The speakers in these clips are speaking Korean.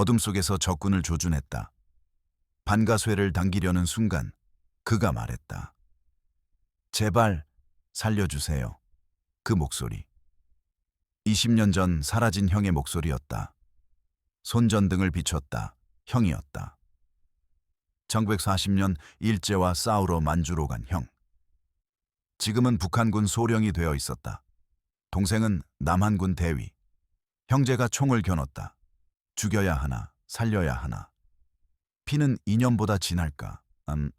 어둠 속에서 적군을 조준했다. 반가쇠를 당기려는 순간 그가 말했다. 제발 살려주세요. 그 목소리. 20년 전 사라진 형의 목소리였다. 손전등을 비췄다. 형이었다. 1940년 일제와 싸우러 만주로 간 형. 지금은 북한군 소령이 되어 있었다. 동생은 남한군 대위. 형제가 총을 겨눴다. 죽여야 하나, 살려야 하나. 피는 2년보다 지날까? 음,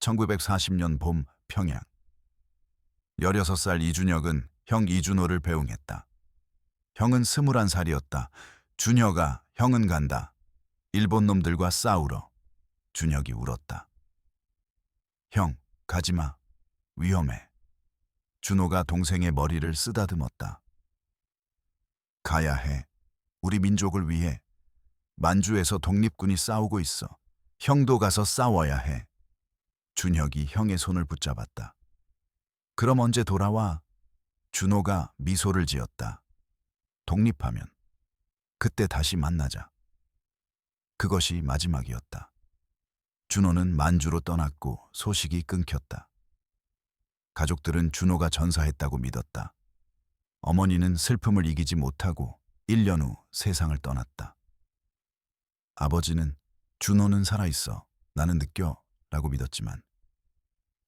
1940년 봄 평양. 16살 이준혁은 형 이준호를 배웅했다. 형은 21살이었다. 준혁아, 형은 간다. 일본 놈들과 싸우러. 준혁이 울었다. 형, 가지마. 위험해. 준호가 동생의 머리를 쓰다듬었다. 가야 해. 우리 민족을 위해. 만주에서 독립군이 싸우고 있어. 형도 가서 싸워야 해. 준혁이 형의 손을 붙잡았다. 그럼 언제 돌아와? 준호가 미소를 지었다. 독립하면. 그때 다시 만나자. 그것이 마지막이었다. 준호는 만주로 떠났고 소식이 끊겼다. 가족들은 준호가 전사했다고 믿었다. 어머니는 슬픔을 이기지 못하고 1년 후 세상을 떠났다. 아버지는 준호는 살아있어. 나는 느껴. 라고 믿었지만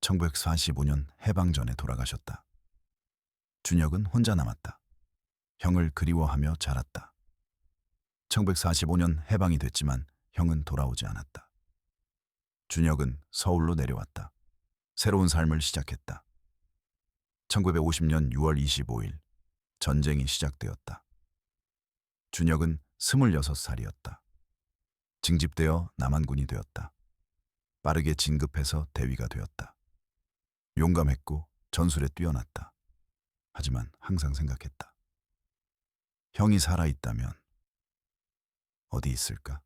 1945년 해방 전에 돌아가셨다. 준혁은 혼자 남았다. 형을 그리워하며 자랐다. 1945년 해방이 됐지만 형은 돌아오지 않았다. 준혁은 서울로 내려왔다. 새로운 삶을 시작했다. 1950년 6월 25일 전쟁이 시작되었다. 준혁은 26살이었다. 징집되어 남한군이 되었다. 빠르게 진급해서 대위가 되었다. 용감했고 전술에 뛰어났다. 하지만 항상 생각했다. 형이 살아있다면 어디 있을까?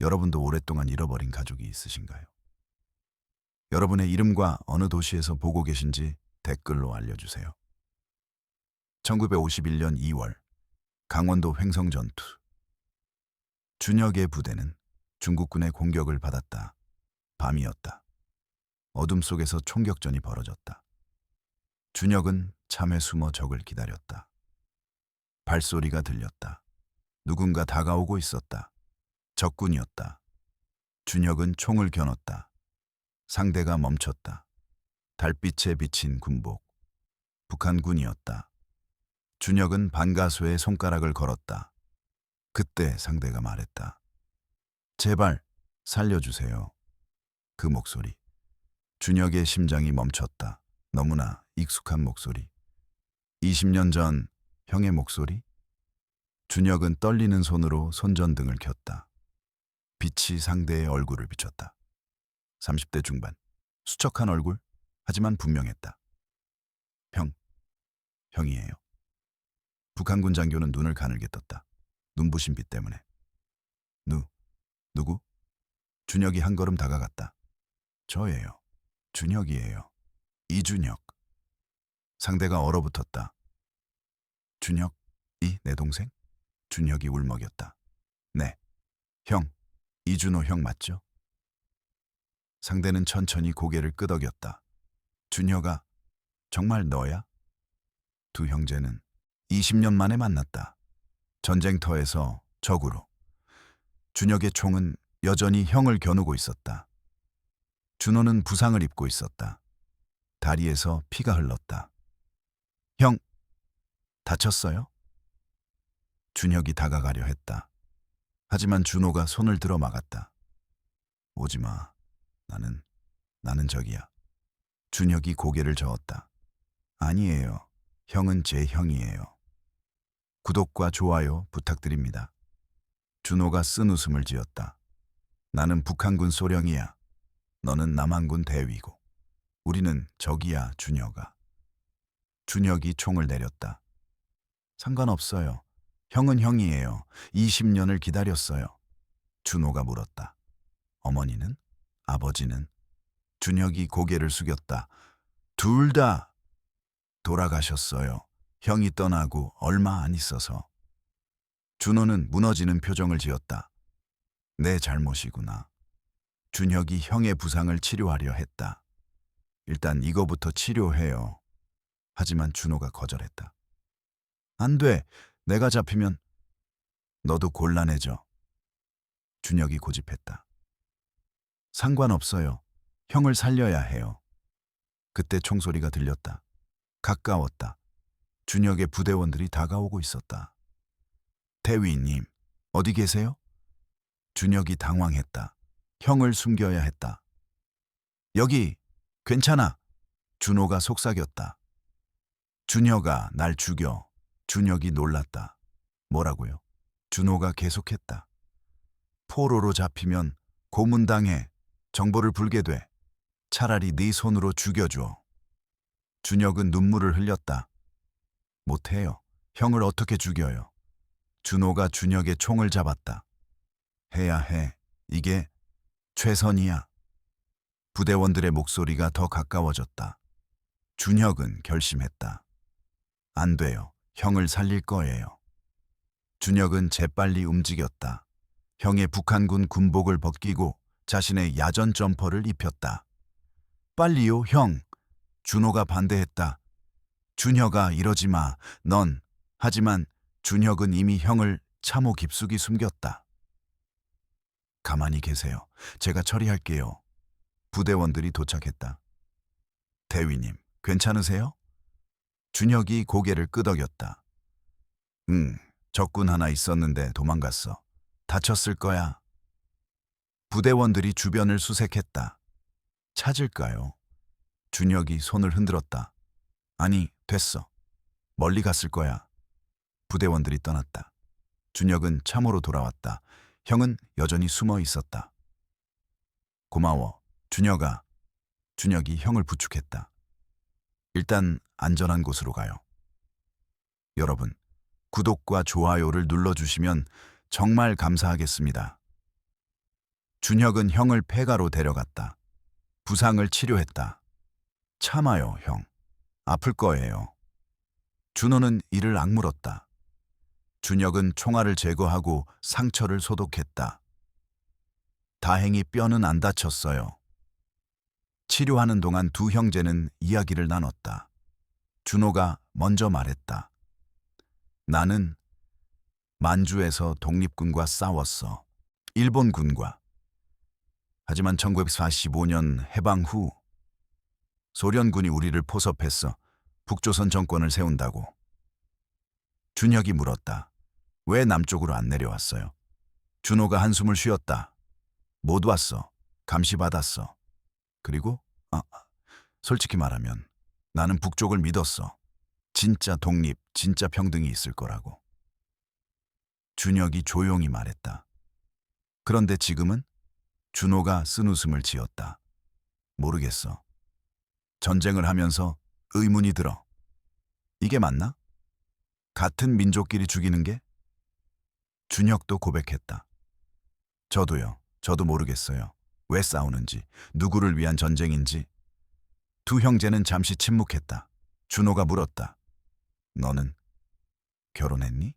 여러분도 오랫동안 잃어버린 가족이 있으신가요? 여러분의 이름과 어느 도시에서 보고 계신지 댓글로 알려주세요. 1951년 2월 강원도 횡성 전투 준혁의 부대는 중국군의 공격을 받았다. 밤이었다. 어둠 속에서 총격전이 벌어졌다. 준혁은 참에 숨어 적을 기다렸다. 발소리가 들렸다. 누군가 다가오고 있었다. 적군이었다. 준혁은 총을 겨눴다. 상대가 멈췄다. 달빛에 비친 군복. 북한군이었다. 준혁은 반가수에 손가락을 걸었다. 그때 상대가 말했다. 제발 살려주세요. 그 목소리. 준혁의 심장이 멈췄다. 너무나 익숙한 목소리. 20년 전 형의 목소리? 준혁은 떨리는 손으로 손전등을 켰다. 빛이 상대의 얼굴을 비췄다. 30대 중반. 수척한 얼굴? 하지만 분명했다. 형. 형이에요. 북한군 장교는 눈을 가늘게 떴다. 눈부신 빛 때문에. 누, 누구? 준혁이 한 걸음 다가갔다. 저예요. 준혁이에요. 이준혁. 상대가 얼어붙었다. 준혁 이 내 동생? 준혁이 울먹였다. 네. 형. 이준호 형 맞죠? 상대는 천천히 고개를 끄덕였다. 준혁아, 정말 너야? 두 형제는 20년 만에 만났다. 전쟁터에서 적으로. 준혁의 총은 여전히 형을 겨누고 있었다. 준호는 부상을 입고 있었다. 다리에서 피가 흘렀다. 형, 다쳤어요? 준혁이 다가가려 했다. 하지만 준호가 손을 들어 막았다. 오지 마. 나는, 나는 저기야. 준혁이 고개를 저었다. 아니에요. 형은 제 형이에요. 구독과 좋아요 부탁드립니다. 준호가 쓴 웃음을 지었다. 나는 북한군 소령이야. 너는 남한군 대위고. 우리는 적이야, 준혁아. 준혁이 총을 내렸다. 상관없어요. 형은 형이에요. 20년을 기다렸어요. 준호가 물었다. 어머니는? 아버지는? 준혁이 고개를 숙였다. 둘 다 돌아가셨어요. 형이 떠나고 얼마 안 있어서. 준호는 무너지는 표정을 지었다. 내 잘못이구나. 준혁이 형의 부상을 치료하려 했다. 일단 이거부터 치료해요. 하지만 준호가 거절했다. 안 돼. 내가 잡히면 너도 곤란해져. 준혁이 고집했다. 상관없어요. 형을 살려야 해요. 그때 총소리가 들렸다. 가까웠다. 준혁의 부대원들이 다가오고 있었다. 대위님, 어디 계세요? 준혁이 당황했다. 형을 숨겨야 했다. 여기, 괜찮아. 준호가 속삭였다. 준혁아, 날 죽여. 준혁이 놀랐다. 뭐라고요? 준호가 계속했다. 포로로 잡히면 고문당해. 정보를 불게 돼. 차라리 네 손으로 죽여줘. 준혁은 눈물을 흘렸다. 못해요. 형을 어떻게 죽여요? 준호가 준혁의 총을 잡았다. 해야 해. 이게 최선이야. 부대원들의 목소리가 더 가까워졌다. 준혁은 결심했다. 안 돼요. 형을 살릴 거예요. 준혁은 재빨리 움직였다. 형의 북한군 군복을 벗기고 자신의 야전 점퍼를 입혔다. 빨리요, 형. 준호가 반대했다. 준혁아, 이러지 마. 넌. 하지만 준혁은 이미 형을 참호 깊숙이 숨겼다. 가만히 계세요. 제가 처리할게요. 부대원들이 도착했다. 대위님, 괜찮으세요? 준혁이 고개를 끄덕였다. 응, 적군 하나 있었는데 도망갔어. 다쳤을 거야. 부대원들이 주변을 수색했다. 찾을까요? 준혁이 손을 흔들었다. 아니, 됐어. 멀리 갔을 거야. 부대원들이 떠났다. 준혁은 참호로 돌아왔다. 형은 여전히 숨어 있었다. 고마워, 준혁아. 준혁이 형을 부축했다. 일단 안전한 곳으로 가요. 여러분, 구독과 좋아요를 눌러주시면 정말 감사하겠습니다. 준혁은 형을 폐가로 데려갔다. 부상을 치료했다. 참아요, 형. 아플 거예요. 준호는 이를 악물었다. 준혁은 총알을 제거하고 상처를 소독했다. 다행히 뼈는 안 다쳤어요. 치료하는 동안 두 형제는 이야기를 나눴다. 준호가 먼저 말했다. 나는 만주에서 독립군과 싸웠어. 일본군과. 하지만 1945년 해방 후 소련군이 우리를 포섭했어. 북조선 정권을 세운다고. 준혁이 물었다. 왜 남쪽으로 안 내려왔어요? 준호가 한숨을 쉬었다. 못 왔어. 감시받았어. 그리고 아, 솔직히 말하면 나는 북쪽을 믿었어. 진짜 독립, 진짜 평등이 있을 거라고. 준혁이 조용히 말했다. 그런데 지금은 준호가 쓴 웃음을 지었다. 모르겠어. 전쟁을 하면서 의문이 들어. 이게 맞나? 같은 민족끼리 죽이는 게? 준혁도 고백했다. 저도요. 저도 모르겠어요. 왜 싸우는지, 누구를 위한 전쟁인지. 두 형제는 잠시 침묵했다. 준호가 물었다. 너는 결혼했니?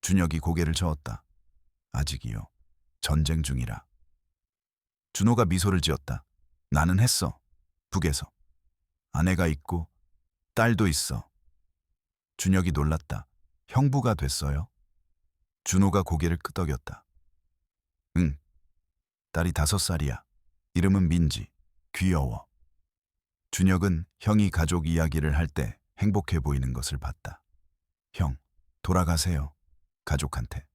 준혁이 고개를 저었다. 아직이요. 전쟁 중이라. 준호가 미소를 지었다. 나는 했어. 북에서. 아내가 있고 딸도 있어. 준혁이 놀랐다. 형부가 됐어요? 준호가 고개를 끄덕였다. 응. 딸이 다섯 살이야. 이름은 민지. 귀여워. 준혁은 형이 가족 이야기를 할 때 행복해 보이는 것을 봤다. 형, 돌아가세요. 가족한테.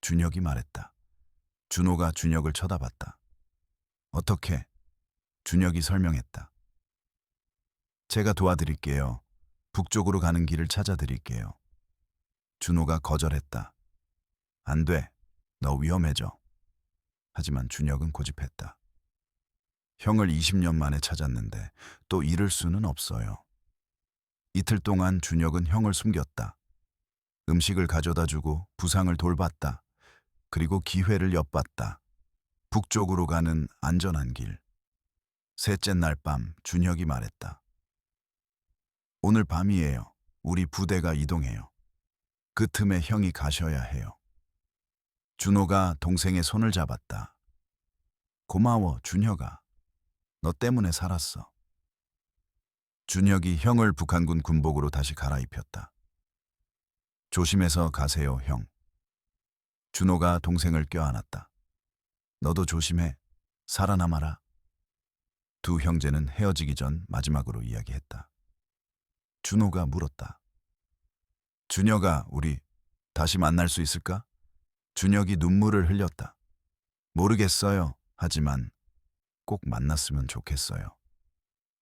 준혁이 말했다. 준호가 준혁을 쳐다봤다. 어떻게? 준혁이 설명했다. 제가 도와드릴게요. 북쪽으로 가는 길을 찾아드릴게요. 준호가 거절했다. 안 돼. 너 위험해져. 하지만 준혁은 고집했다. 형을 20년 만에 찾았는데 또 잃을 수는 없어요. 이틀 동안 준혁은 형을 숨겼다. 음식을 가져다 주고 부상을 돌봤다. 그리고 기회를 엿봤다. 북쪽으로 가는 안전한 길. 셋째 날 밤 준혁이 말했다. 오늘 밤이에요. 우리 부대가 이동해요. 그 틈에 형이 가셔야 해요. 준호가 동생의 손을 잡았다. 고마워, 준혁아. 너 때문에 살았어. 준혁이 형을 북한군 군복으로 다시 갈아입혔다. 조심해서 가세요, 형. 준호가 동생을 껴안았다. 너도 조심해. 살아남아라. 두 형제는 헤어지기 전 마지막으로 이야기했다. 준호가 물었다. 준혁아, 우리 다시 만날 수 있을까? 준혁이 눈물을 흘렸다. 모르겠어요. 하지만 꼭 만났으면 좋겠어요.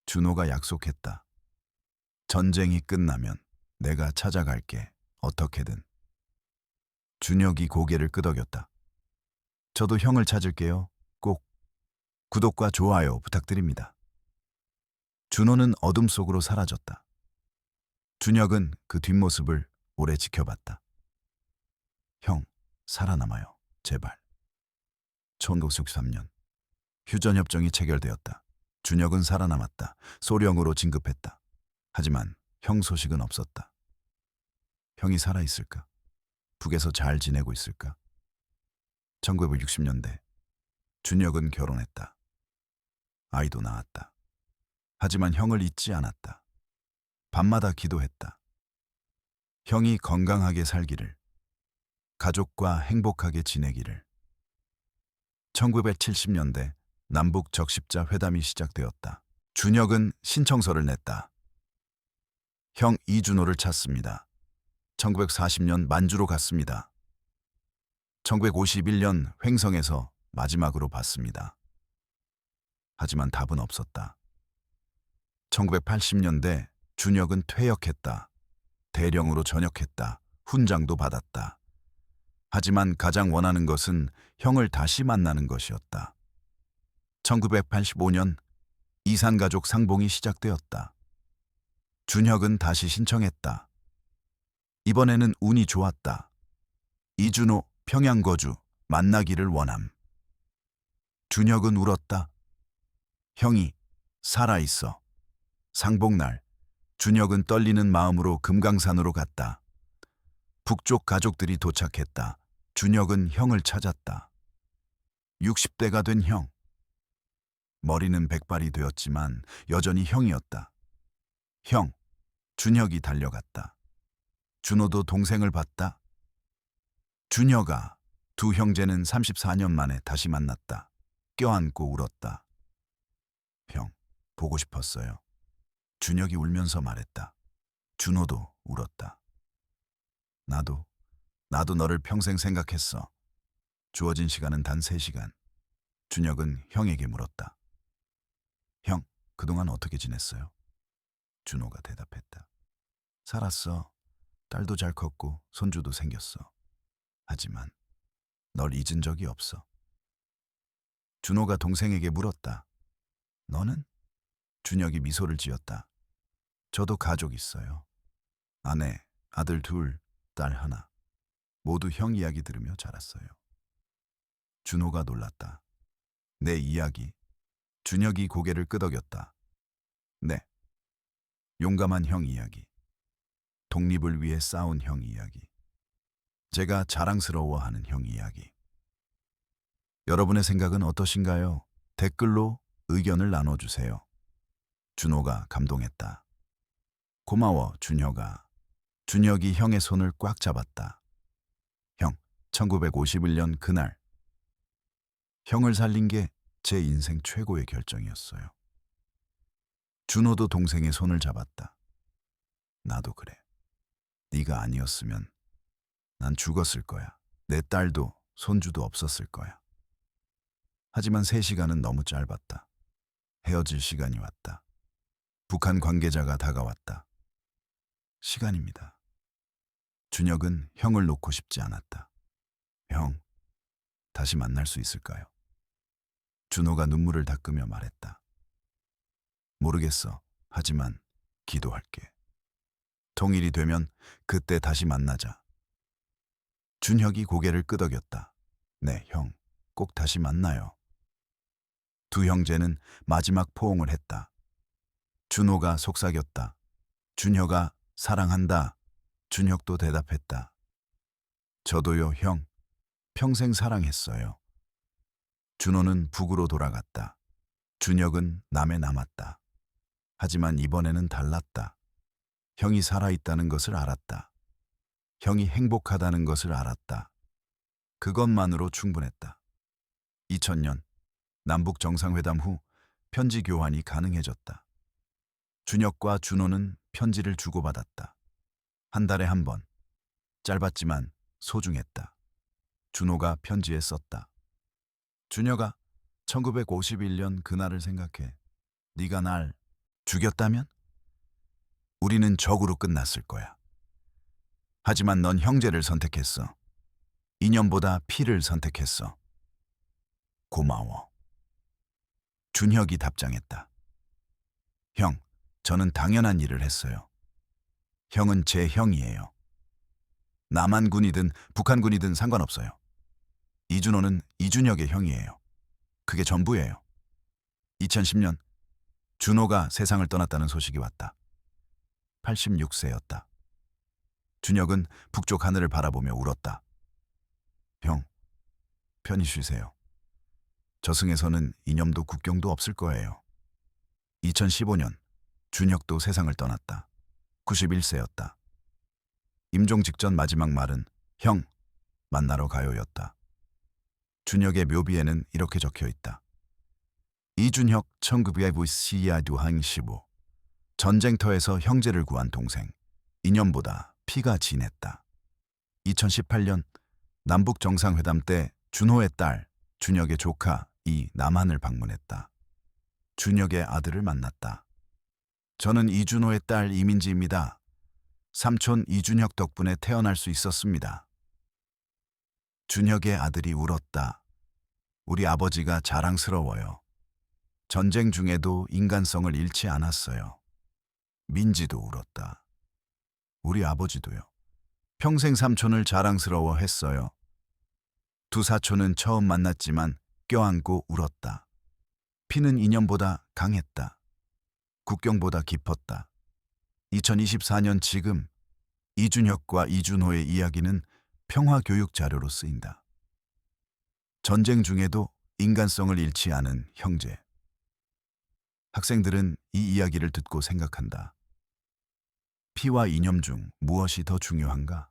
준호가 약속했다. 전쟁이 끝나면 내가 찾아갈게. 어떻게든. 준혁이 고개를 끄덕였다. 저도 형을 찾을게요. 꼭 구독과 좋아요 부탁드립니다. 준호는 어둠 속으로 사라졌다. 준혁은 그 뒷모습을 오래 지켜봤다. 형, 살아남아요. 제발. 1963년 휴전협정이 체결되었다. 준혁은 살아남았다. 소령으로 진급했다. 하지만 형 소식은 없었다. 형이 살아있을까? 북에서 잘 지내고 있을까? 1960년대 준혁은 결혼했다. 아이도 낳았다. 하지만 형을 잊지 않았다. 밤마다 기도했다. 형이 건강하게 살기를, 가족과 행복하게 지내기를. 1970년대 남북 적십자 회담이 시작되었다. 준혁은 신청서를 냈다. 형 이준호를 찾습니다. 1940년 만주로 갔습니다. 1951년 횡성에서 마지막으로 봤습니다. 하지만 답은 없었다. 1980년대 준혁은 퇴역했다. 대령으로 전역했다. 훈장도 받았다. 하지만 가장 원하는 것은 형을 다시 만나는 것이었다. 1985년 이산가족 상봉이 시작되었다. 준혁은 다시 신청했다. 이번에는 운이 좋았다. 이준호 평양거주 만나기를 원함. 준혁은 울었다. 형이 살아있어. 상봉날 준혁은 떨리는 마음으로 금강산으로 갔다. 북쪽 가족들이 도착했다. 준혁은 형을 찾았다. 60대가 된 형. 머리는 백발이 되었지만 여전히 형이었다. 형, 준혁이 달려갔다. 준호도 동생을 봤다. 준혁아, 두 형제는 34년 만에 다시 만났다. 껴안고 울었다. 형, 보고 싶었어요. 준혁이 울면서 말했다. 준호도 울었다. 나도, 나도 너를 평생 생각했어. 주어진 시간은 단 3시간. 준혁은 형에게 물었다. 형, 그동안 어떻게 지냈어요? 준호가 대답했다. 살았어. 딸도 잘 컸고 손주도 생겼어. 하지만 널 잊은 적이 없어. 준호가 동생에게 물었다. 너는? 준혁이 미소를 지었다. 저도 가족 있어요. 아내, 아들 둘, 딸 하나. 모두 형 이야기 들으며 자랐어요. 준호가 놀랐다. 내 이야기. 준혁이 고개를 끄덕였다. 네. 용감한 형 이야기. 독립을 위해 싸운 형 이야기. 제가 자랑스러워하는 형 이야기. 여러분의 생각은 어떠신가요? 댓글로 의견을 나눠주세요. 준호가 감동했다. 고마워, 준혁아. 준혁이 형의 손을 꽉 잡았다. 형, 1951년 그날. 형을 살린 게 제 인생 최고의 결정이었어요. 준호도 동생의 손을 잡았다. 나도 그래. 네가 아니었으면 난 죽었을 거야. 내 딸도 손주도 없었을 거야. 하지만 세 시간은 너무 짧았다. 헤어질 시간이 왔다. 북한 관계자가 다가왔다. 시간입니다. 준혁은 형을 놓고 싶지 않았다. 형, 다시 만날 수 있을까요? 준호가 눈물을 닦으며 말했다. 모르겠어. 하지만 기도할게. 통일이 되면 그때 다시 만나자. 준혁이 고개를 끄덕였다. 네, 형. 꼭 다시 만나요. 두 형제는 마지막 포옹을 했다. 준호가 속삭였다. 준혁아, 사랑한다. 준혁도 대답했다. 저도요, 형. 평생 사랑했어요. 준호는 북으로 돌아갔다. 준혁은 남에 남았다. 하지만 이번에는 달랐다. 형이 살아있다는 것을 알았다. 형이 행복하다는 것을 알았다. 그것만으로 충분했다. 2000년 남북 정상회담 후 편지 교환이 가능해졌다. 준혁과 준호는 편지를 주고받았다. 한 달에 한 번. 짧았지만 소중했다. 준호가 편지에 썼다. 준혁아, 1951년 그날을 생각해. 네가 날 죽였다면? 우리는 적으로 끝났을 거야. 하지만 넌 형제를 선택했어. 인연보다 피를 선택했어. 고마워. 준혁이 답장했다. 형, 저는 당연한 일을 했어요. 형은 제 형이에요. 남한군이든 북한군이든 상관없어요. 이준호는 이준혁의 형이에요. 그게 전부예요. 2010년 준호가 세상을 떠났다는 소식이 왔다. 86세였다. 준혁은 북쪽 하늘을 바라보며 울었다. 형, 편히 쉬세요. 저승에서는 이념도 국경도 없을 거예요. 2015년 준혁도 세상을 떠났다. 91세였다. 임종 직전 마지막 말은 형, 만나러 가요였다. 준혁의 묘비에는 이렇게 적혀 있다. 이준혁 1994년 한 15. 전쟁터에서 형제를 구한 동생. 인연보다 피가 진했다. 2018년 남북 정상회담 때 준호의 딸, 준혁의 조카 이 남한을 방문했다. 준혁의 아들을 만났다. 저는 이준호의 딸 이민지입니다. 삼촌 이준혁 덕분에 태어날 수 있었습니다. 준혁의 아들이 울었다. 우리 아버지가 자랑스러워요. 전쟁 중에도 인간성을 잃지 않았어요. 민지도 울었다. 우리 아버지도요. 평생 삼촌을 자랑스러워 했어요. 두 사촌은 처음 만났지만 껴안고 울었다. 피는 인연보다 강했다. 국경보다 깊었다. 2024년 지금 이준혁과 이준호의 이야기는 평화 교육 자료로 쓰인다. 전쟁 중에도 인간성을 잃지 않은 형제. 학생들은 이 이야기를 듣고 생각한다. 피와 이념 중 무엇이 더 중요한가?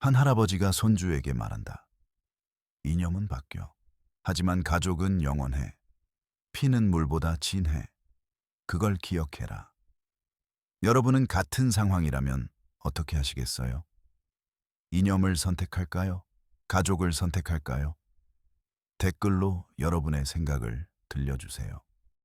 한 할아버지가 손주에게 말한다. 이념은 바뀌어. 하지만 가족은 영원해. 피는 물보다 진해. 그걸 기억해라. 여러분은 같은 상황이라면 어떻게 하시겠어요? 이념을 선택할까요? 가족을 선택할까요? 댓글로 여러분의 생각을 들려주세요.